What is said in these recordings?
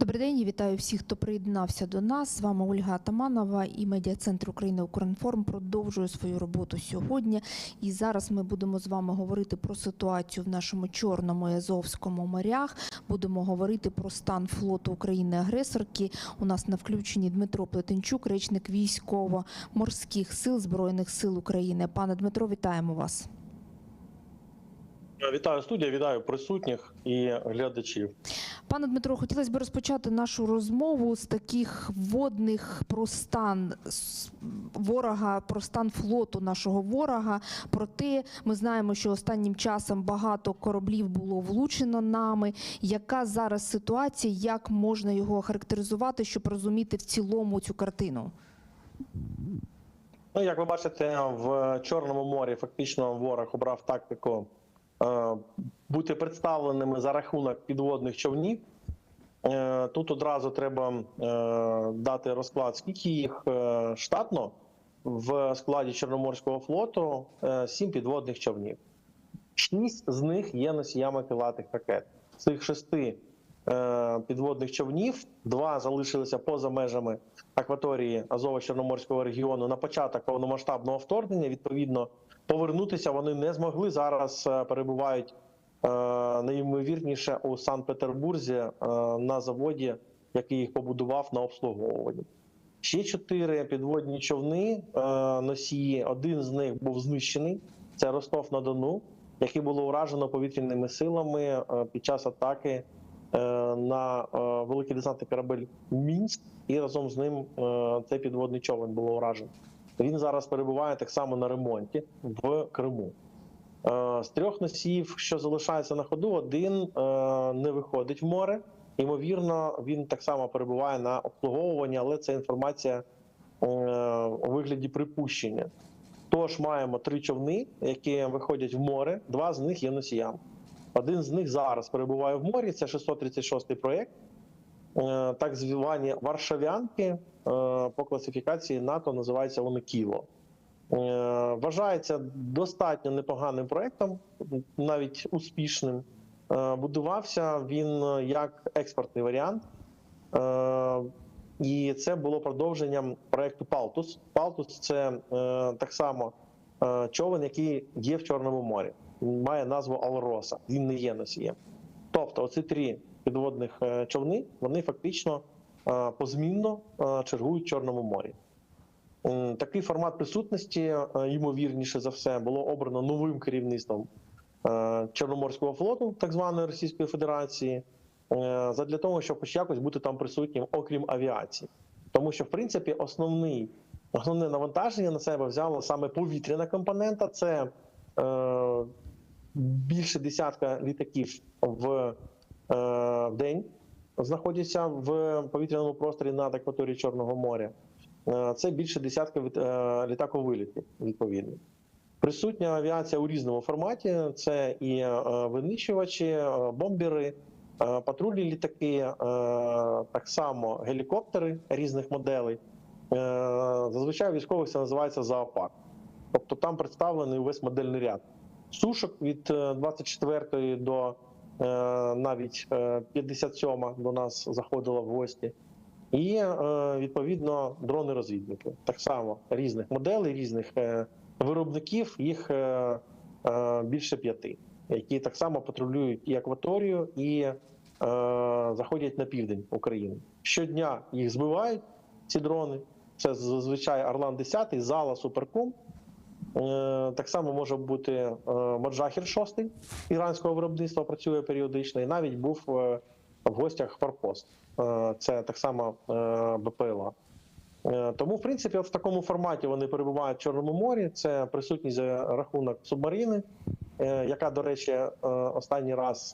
Добрий день, я вітаю всіх, хто приєднався до нас. З вами Ольга Атаманова і медіа-центр України Укрінформ продовжує свою роботу сьогодні. І зараз ми будемо з вами говорити про ситуацію в нашому чорному і Азовському морях. Будемо говорити про стан флоту України-агресорки. У нас на включенні Дмитро Плетенчук, речник військово-морських сил Збройних сил України. Пане Дмитро, вітаємо вас. Вітаю студія, вітаю присутніх і глядачів. Пане Дмитро, хотілося б розпочати нашу розмову з таких водних про стан ворога, про стан флоту нашого ворога. Проте ми знаємо, що останнім часом багато кораблів було влучено нами. Яка зараз ситуація? Як можна його характеризувати, щоб розуміти в цілому цю картину? Ну, як ви бачите, в Чорному морі фактично ворог обрав тактику е, бути представленими за рахунок підводних човнів. Е, тут одразу треба е, дати розклад, скільки їх е, штатно в складі Чорноморського флоту е, сім підводних човнів. Шість з них є носіями крилатих ракет. З цих шести е, підводних човнів два залишилися поза межами акваторії Азово-Чорноморського регіону на початок повномасштабного вторгнення. Відповідно, повернутися вони не змогли. Зараз е, перебувають е, найімовірніше у Санкт-Петербурзі е, на заводі, який їх побудував на обслуговуванні. Ще чотири підводні човни е, носії. Один з них був знищений. Це Ростов на Дону, який було уражено повітряними силами е, під час атаки е, на е, великий десантний корабель Мінськ, і разом з ним е, цей підводний човен було уражено. Він зараз перебуває так само на ремонті в Криму. Е, З трьох носіїв, що залишається на ходу, один е, не виходить в море. Ймовірно, він так само перебуває на обслуговуванні, але це інформація е, у вигляді припущення. Тож маємо три човни, які виходять в море. Два з них є носіями. Один з них зараз перебуває в морі. Це 636-й проєкт, Е, так звані Варшавянки е, по класифікації НАТО називаються вони Кіло. Е, Вважається достатньо непоганим проєктом, навіть успішним. Будувався він як експортний варіант. І це було продовженням проєкту Палтус. Палтус це так само човен, який є в Чорному морі. Має назву Алроса. Він не є носієм. Тобто, оці три підводних е, човни вони фактично е, позмінно е, чергують Чорному морі. Такий формат присутності, ймовірніше за все, було обрано новим керівництвом Чорноморського флоту, так званої Російської Федерації, задля того, щоб хоч якось бути там присутнім, окрім авіації. Тому що, в принципі, основний, основне навантаження на себе взяла саме повітряна компонента. Це більше десятка літаків в, е, в день знаходяться в повітряному просторі над акваторією Чорного моря. Е, Це більше десятка е, літаковилітів, відповідно. Присутня авіація у різному форматі: це і винищувачі, бомбери, патрульні літаки, так само гелікоптери різних моделей. Зазвичай військових це називається зоопарк. Тобто там представлений увесь модельний ряд. Сушок від е, 24 до е, навіть е, 57 до нас заходила в гості. І е, відповідно дрони-розвідники. Так само різних моделей, різних е, виробників, їх е, е, більше п'яти, які так само патрулюють і акваторію, і е, заходять на південь України. Щодня їх збивають, ці дрони. Це зазвичай Орлан 10, Зала, Суперком. Е, Так само може бути е, Маджахір 6 іранського виробництва, працює періодично, і навіть був е, в гостях Форпост. Е, Це так само БПЛА. Тому, в принципі, в такому форматі вони перебувають в Чорному морі. Це присутність за рахунок субмарини, яка, до речі, останній раз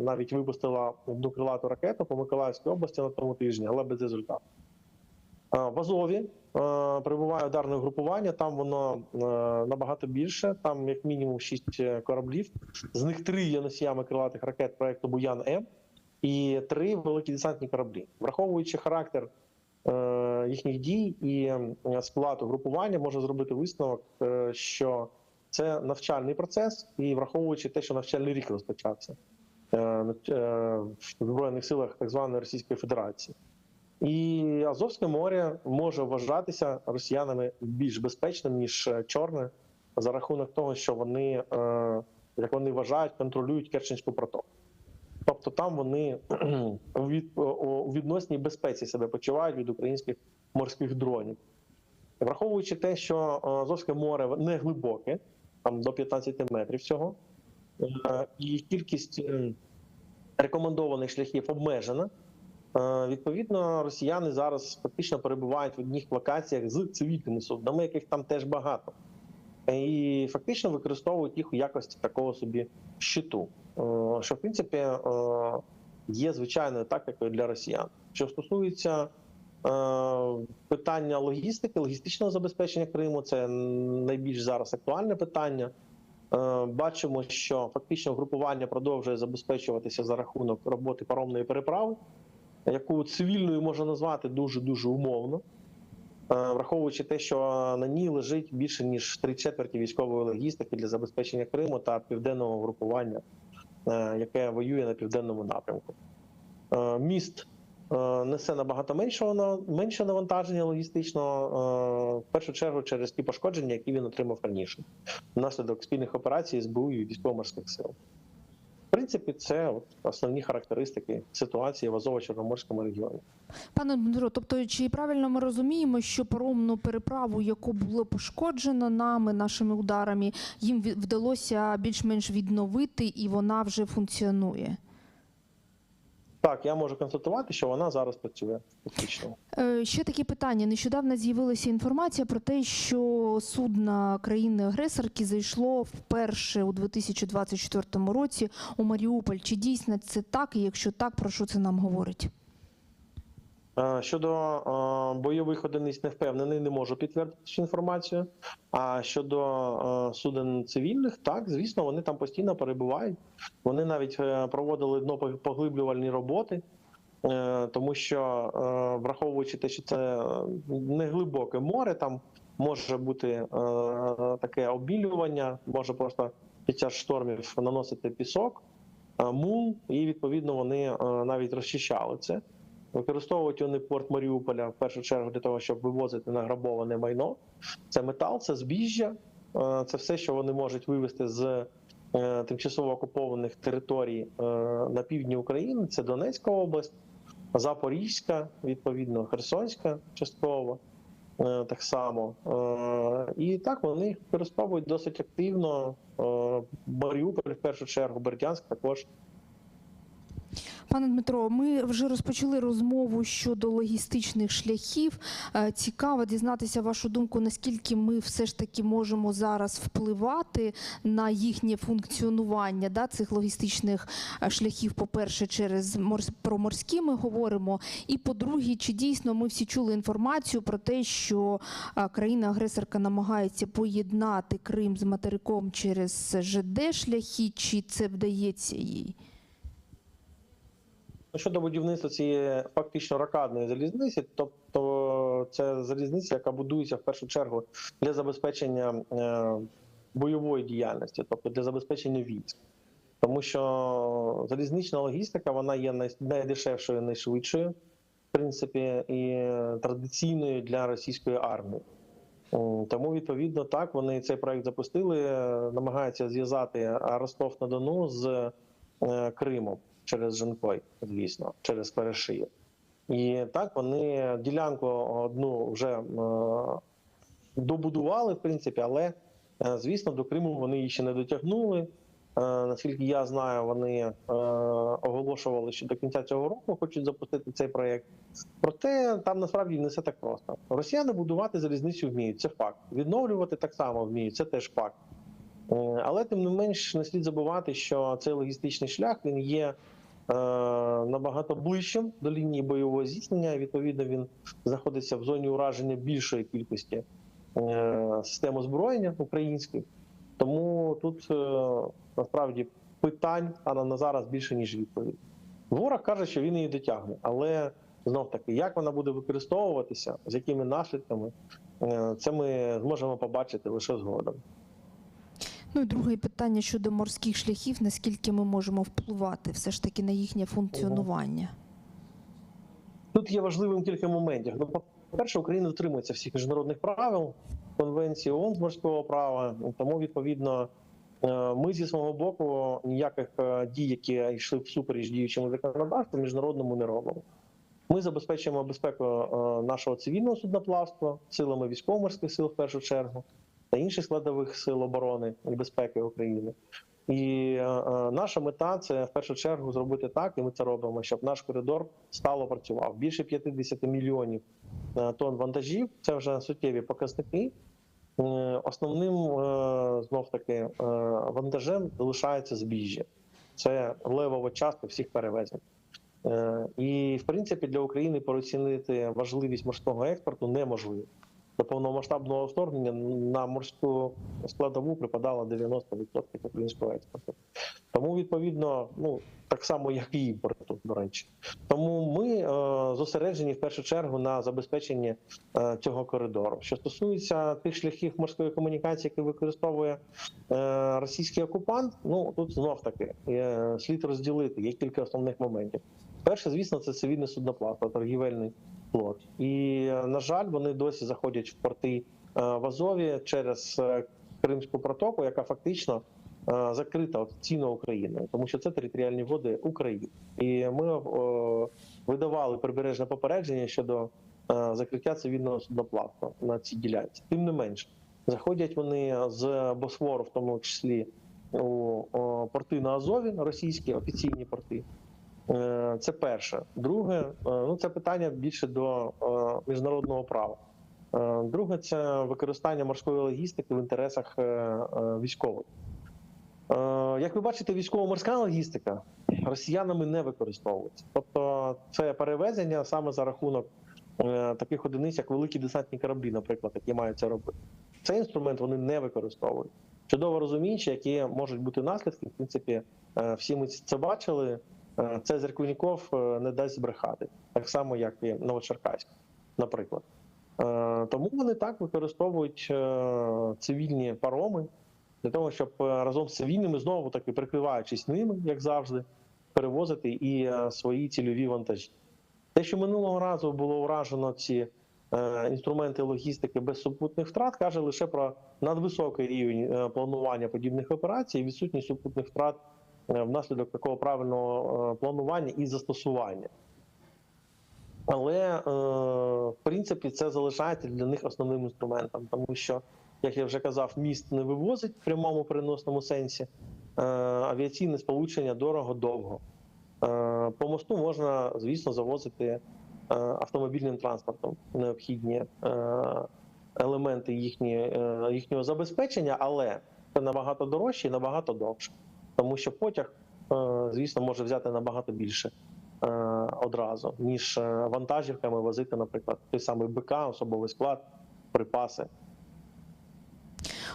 навіть випустила одну крилату ракету по Миколаївській області на тому тижні, але без результату. Е, В Азові е, перебуває ударне групування. Там воно е, набагато більше. Там як мінімум 6 кораблів. З них три є носіями крилатих ракет проекту Буян М і три великі десантні кораблі, враховуючи характер їхніх дій і склад угрупування, можна зробити висновок, що це навчальний процес, і враховуючи те, що навчальний рік розпочався. в збройних силах так званої Російської Федерації. І Азовське море може вважатися росіянами більш безпечним ніж Чорне за рахунок того, що вони, е, як вони вважають, контролюють Керченську протоку. Тобто там вони у відносній безпеці себе почувають від українських морських дронів. Враховуючи те, що е, Азовське море не глибоке, там до 15 метрів всього, е, і кількість е, рекомендованих шляхів обмежена. Е, Відповідно, росіяни зараз фактично перебувають в одних локаціях з цивільними суднами, яких там теж багато, і фактично використовують їх у якості такого собі щиту, е, що в принципі е, є звичайною тактикою для росіян. Що стосується е, питання логістики, логістичного забезпечення Криму, це найбільш зараз актуальне питання. Е, Бачимо, що фактично групування продовжує забезпечуватися за рахунок роботи паромної переправи, яку цивільною можна назвати дуже дуже умовно, Е, враховуючи те, що на ній лежить більше ніж три четверті військової логістики для забезпечення Криму та південного групування, е, яке воює на південному напрямку. Е, Міст несе набагато меншого менше навантаження логістичного, в першу чергу через ті пошкодження, які він отримав раніше, внаслідок спільних операцій СБУ і військово-морських сил. В принципі, це от основні характеристики ситуації в Азово-Чорноморському регіоні. Пане Дмитро, тобто, чи правильно ми розуміємо, що паромну переправу, яку було пошкоджено нами, нашими ударами, їм вдалося більш-менш відновити, і вона вже функціонує? Так, я можу констатувати, що вона зараз працює фактично. Е, Ще таке питання. Нещодавно з'явилася інформація про те, що судно країни-агресорки зайшло вперше у 2024 році у Маріуполь. Чи дійсно це так? І якщо так, про що це нам говорить? Е, Щодо е, бойових одиниць не впевнений, не можу підтвердити цю інформацію. А щодо е, суден цивільних, так звісно, вони там постійно перебувають. Вони навіть проводили днопоглиблювальні роботи, тому що враховуючи те, що це не глибоке море, там може бути таке обілювання, може просто під час штормів наносити пісок, мул, і відповідно вони навіть розчищали це. Використовують вони порт Маріуполя в першу чергу для того, щоб вивозити награбоване майно. Це метал, це збіжжя, е, це все, що вони можуть вивезти з е, тимчасово окупованих територій е, на півдні України. Це Донецька область, Запорізька, відповідно, Херсонська частково. Так само і так вони їх використовують досить активно. Маріуполь, в першу чергу, Бердянськ також Пане Дмитро, ми вже розпочали розмову щодо логістичних шляхів. Е, Цікаво дізнатися вашу думку, наскільки ми все ж таки можемо зараз впливати на їхнє функціонування да, цих логістичних е, шляхів. По-перше, через морс... про морські ми говоримо. І по-друге, чи дійсно ми всі чули інформацію про те, що е, країна-агресорка намагається поєднати Крим з материком через ЖД шляхи, чи це вдається їй? Щодо будівництва цієї фактично рокадної залізниці, тобто це залізниця, яка будується в першу чергу для забезпечення е, бойової діяльності, тобто для забезпечення військ. Тому що залізнична логістика вона є найдешевшою, найшвидшою, в принципі, і традиційною для російської армії. Тому, відповідно, так вони цей проект запустили, е, намагаються зв'язати Ростов на Дону з е, Кримом через Жанкой, звісно, через Перешиїв. І так вони ділянку одну вже е, добудували, в принципі, але е, звісно, до Криму вони її ще не дотягнули. Е, Наскільки я знаю, вони оголошували, що до кінця цього року хочуть запустити цей проєкт. Проте там насправді не все так просто. Росіяни будувати залізницю вміють, це факт. Відновлювати так само вміють, це теж факт. Але тим не менш не слід забувати, що цей логістичний шлях він є набагато ближчим до лінії бойового зіткнення. Відповідно, він знаходиться в зоні ураження більшої кількості е, систем озброєння українських. Тому тут е, насправді питань станом на зараз більше ніж відповідь. Ворог каже, що він її дотягне, але знов таки, як вона буде використовуватися, з якими наслідками, е, це ми зможемо побачити лише згодом. Ну і друге питання щодо морських шляхів. Наскільки ми можемо впливати все ж таки на їхнє функціонування? Тут є важливим кілька моментів. Ну, по-перше, Україна дотримується всіх міжнародних правил, конвенції ООН з морського права. Тому, відповідно, е, ми зі свого боку ніяких е, дій, які йшли всупереч діючому законодавству, міжнародному не робимо. Ми забезпечуємо безпеку е, нашого цивільного судноплавства силами військово-морських сил в першу чергу та інших складових сил оборони і безпеки України. І е, е, наша мета це в першу чергу зробити так, і ми це робимо, щоб наш коридор стало працював. Більше 50 мільйонів е, тонн вантажів це вже суттєві показники. Основним знов таки вантажем залишається збіжжя. Це левова частка всіх перевезень. І в принципі для України переоцінити важливість морського експорту неможливо. До повномасштабного вторгнення на морську складову припадало 90% українського експорту. Тому, відповідно, ну так само, як і імпорту, до речі. Тому ми е, зосереджені в першу чергу на забезпеченні е, цього коридору. Що стосується тих шляхів морської комунікації, які використовує е, російський окупант, ну тут знов таки е, слід розділити. Є кілька основних моментів. Перше, звісно, це цивільне судноплавство, торгівельний флот. І е, на жаль, вони досі заходять в порти е, в Азові через е, Кримську протоку, яка фактично закрита офіційно Україною, тому що це територіальні води України. І ми видавали прибережне попередження щодо закриття цивільного судноплавства на цій ділянці. Тим не менше, заходять вони з Босфору, в тому числі у порти на Азові, російські офіційні порти. Е, Це перше. Друге, е, ну це питання більше до е, міжнародного права. Друге, це використання морської логістики в інтересах військових. Як ви бачите, військово-морська логістика росіянами не використовується. Тобто, це перевезення саме за рахунок таких одиниць, як великі десантні кораблі, наприклад, які мають це робити. Цей інструмент вони не використовують. Чудово розуміючи, які можуть бути наслідки. В принципі, всі ми це бачили. Е, Цезарь Куніков е, не дасть збрехати, так само, як і Новочеркаськ, наприклад. Е, Тому вони так використовують цивільні пароми для того, щоб разом з цивільними знову таки прикриваючись ними, як завжди, перевозити і свої цільові вантажі. Те, що минулого разу було вражено ці інструменти логістики без супутних втрат, каже лише про надвисокий рівень планування подібних операцій відсутність супутних втрат внаслідок такого правильного е, планування і застосування. Але е, в принципі це залишається для них основним інструментом, тому що, як я вже казав, міст не вивозить в прямому переносному сенсі. Е, авіаційне сполучення дорого-довго. Е, по мосту можна, звісно, завозити е, автомобільним транспортом необхідні е, елементи їхні, е, їхнього забезпечення, але це набагато дорожче і набагато довше, тому що потяг, е, звісно, може взяти набагато більше е, одразу, ніж е, вантажівками возити, наприклад, той самий БК, особовий склад, припаси.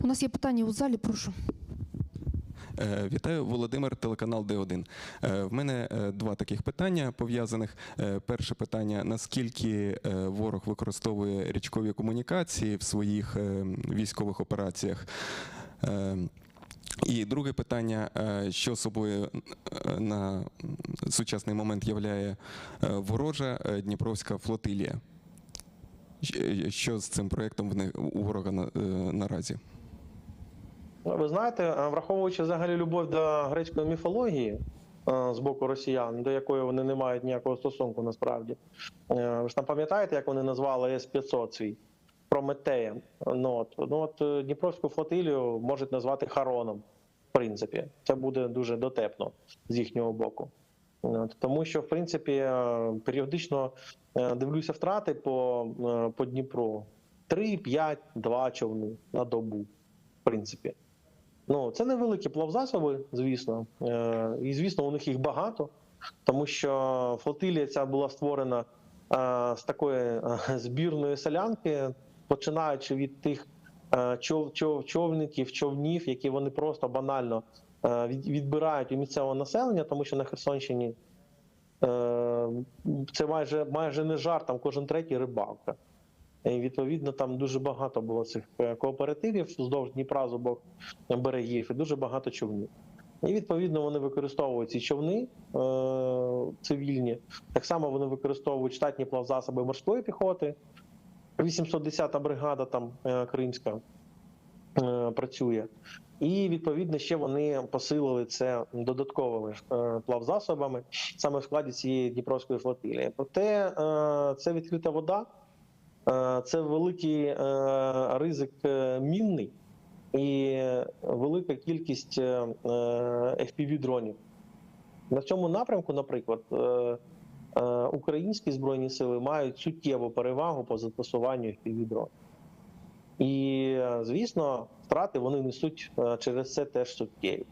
У нас є питання у залі, прошу. Вітаю, Володимир, телеканал Д1. Е, В мене два таких питання пов'язаних. Перше питання: наскільки ворог використовує річкові комунікації в своїх військових операціях? І друге питання: е, що собою е, на сучасний момент являє е, ворожа Дніпровська флотилія? Що з цим проєктом у ворога наразі? Ви знаєте, враховуючи взагалі любов до грецької міфології з боку росіян, до якої вони не мають ніякого стосунку насправді. Ви ж там пам'ятаєте, як вони назвали С-500 свій Прометеєм? Ну от, ну от е, Дніпровську флотилію можуть назвати Хароном, в принципі. Це буде дуже дотепно з їхнього боку. Тому що, в принципі, е, періодично е, дивлюся втрати по, по Дніпру. 3, 5, 2 човни на добу, в принципі. Ну, це невеликі плавзасоби, звісно. І звісно, у них їх багато, тому що флотилія ця була створена з такої збірної селянки, починаючи від тих е, чов, чов, човників, човнів, які вони просто банально е, відбирають у місцевого населення, тому що на Херсонщині е, це майже, майже не жарт, там кожен третій рибалка. І відповідно там дуже багато було цих кооперативів вздовж Дніпра з обох берегів і дуже багато човнів. І відповідно вони використовують ці човни е, цивільні. Так само вони використовують штатні плавзасоби морської піхоти. 810-та бригада там е, кримська е, працює. І відповідно ще вони посилили це додатковими е, плавзасобами саме в складі цієї Дніпровської флотилії. Проте це відкрита вода, це великий ризик мінний і велика кількість fpv дронів. На цьому напрямку, наприклад, українські збройні сили мають суттєву перевагу по застосуванню fpv дронів. І, е, звісно, втрати вони несуть е, через це теж суттєві.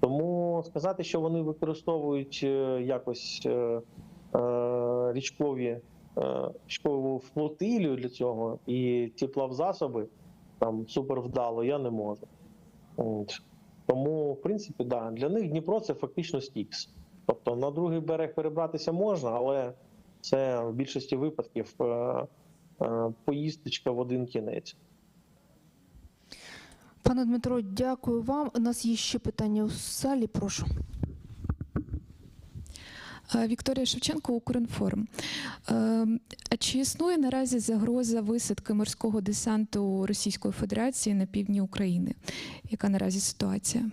Тому сказати, що вони використовують е, якось е, е, річкові, е, річкову флотилію для цього і ті плавзасоби там супер вдало, я не можу. Тому, в принципі, да, для них Дніпро це фактично стікс. Тобто на другий берег перебратися можна, але це в більшості випадків е, е, поїздочка в один кінець. Пане Дмитро, дякую вам. У нас є ще питання у залі. Прошу. Е, Вікторія Шевченко, Укрінформ. Чи існує наразі загроза висадки морського десанту Російської Федерації на півдні України? Яка наразі ситуація?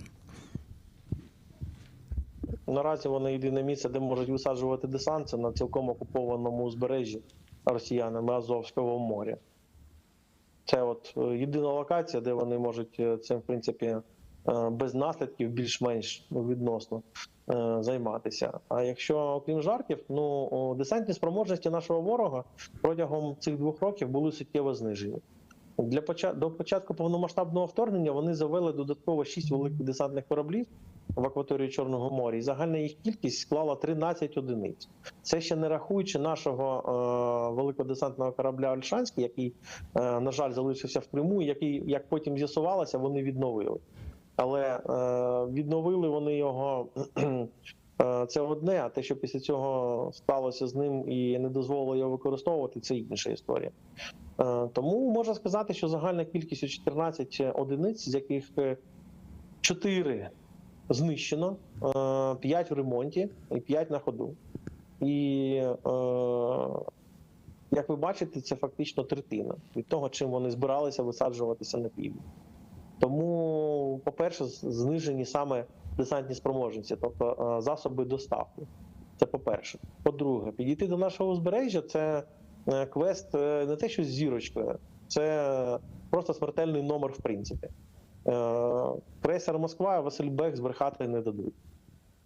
Наразі вони єдине місце, де можуть висаджувати десант, це на цілком окупованому узбережжі росіянами Азовського моря. Це от е, єдина локація, де вони можуть е, цим, в принципі, е, без наслідків більш-менш відносно займатися. А якщо окрім жартів, ну десантні спроможності нашого ворога протягом цих двох років були суттєво знижені. Для поча... до початку повномасштабного вторгнення вони завели додатково 6 великих десантних кораблів в акваторії Чорного моря, і загальна їх кількість склала 13 одиниць. Це ще не рахуючи нашого е, великодесантного корабля Ольшанський, який, е, на жаль, залишився в Криму, який, як потім з'ясувалося, вони відновили. Але е, відновили вони його. е, Це одне, а те, що після цього сталося з ним і не дозволило його використовувати, це інша історія. Е, Тому можна сказати, що загальна кількість 14 одиниць, з яких 4 знищено, 5 в ремонті і 5 на ходу. І е, як ви бачите, це фактично третина від того, чим вони збиралися висаджуватися на півдні. Тому, по-перше, знижені саме десантні спроможності, тобто е, засоби доставки. Це по-перше. По-друге, підійти до нашого узбережжя це е, квест е, не те, що з зірочкою, це просто смертельний номер, в принципі. Е, Крейсер Москва, Василь Бек збрехати не дадуть.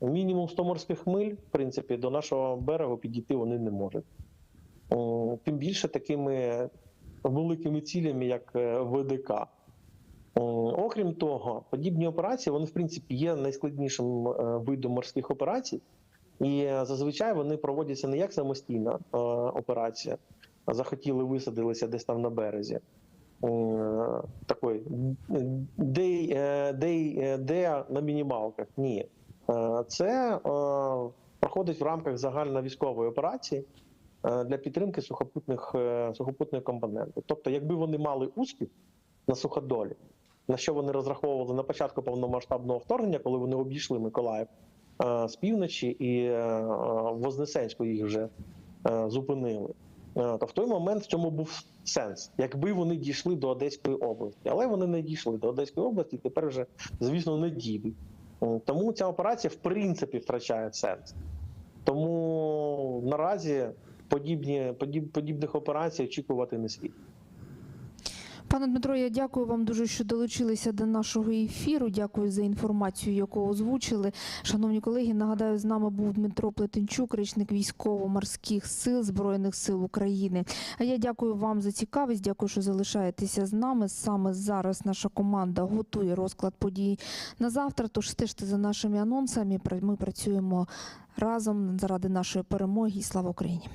Мінімум 100 морських миль, в принципі, до нашого берегу підійти вони не можуть. Тим більше такими великими цілями, як е, ВДК. Окрім того, подібні операції вони, в принципі, є найскладнішим е, видом морських операцій, і е, зазвичай вони проводяться не як самостійна е, операція, захотіли висадилися десь там на березі. Е, Такий де, е, де, е, де на мінімалках. Ні. Е, Це е, проходить в рамках загальновійськової операції е, для підтримки сухопутних, е, сухопутних компонентів. Тобто, якби вони мали успіх на суходолі, на що вони розраховували на початку повномасштабного вторгнення, коли вони обійшли Миколаїв з півночі і е, е, Вознесенську їх вже е, зупинили. Е, То в той момент в цьому був сенс, якби вони дійшли до Одеської області, але вони не дійшли до Одеської області, тепер вже, звісно, не дійдуть. Е, Тому ця операція в принципі втрачає сенс. Тому наразі подібні, подіб, подібних операцій очікувати не слід. Пане Дмитро, я дякую вам дуже, що долучилися до нашого ефіру. Дякую за інформацію, яку озвучили. Шановні колеги, нагадаю, з нами був Дмитро Плетенчук, речник військово-морських сил Збройних сил України. А я дякую вам за цікавість. Дякую, що залишаєтеся з нами. Саме зараз наша команда готує розклад подій на завтра. Тож стежте за нашими анонсами. Ми працюємо разом заради нашої перемоги. Слава Україні!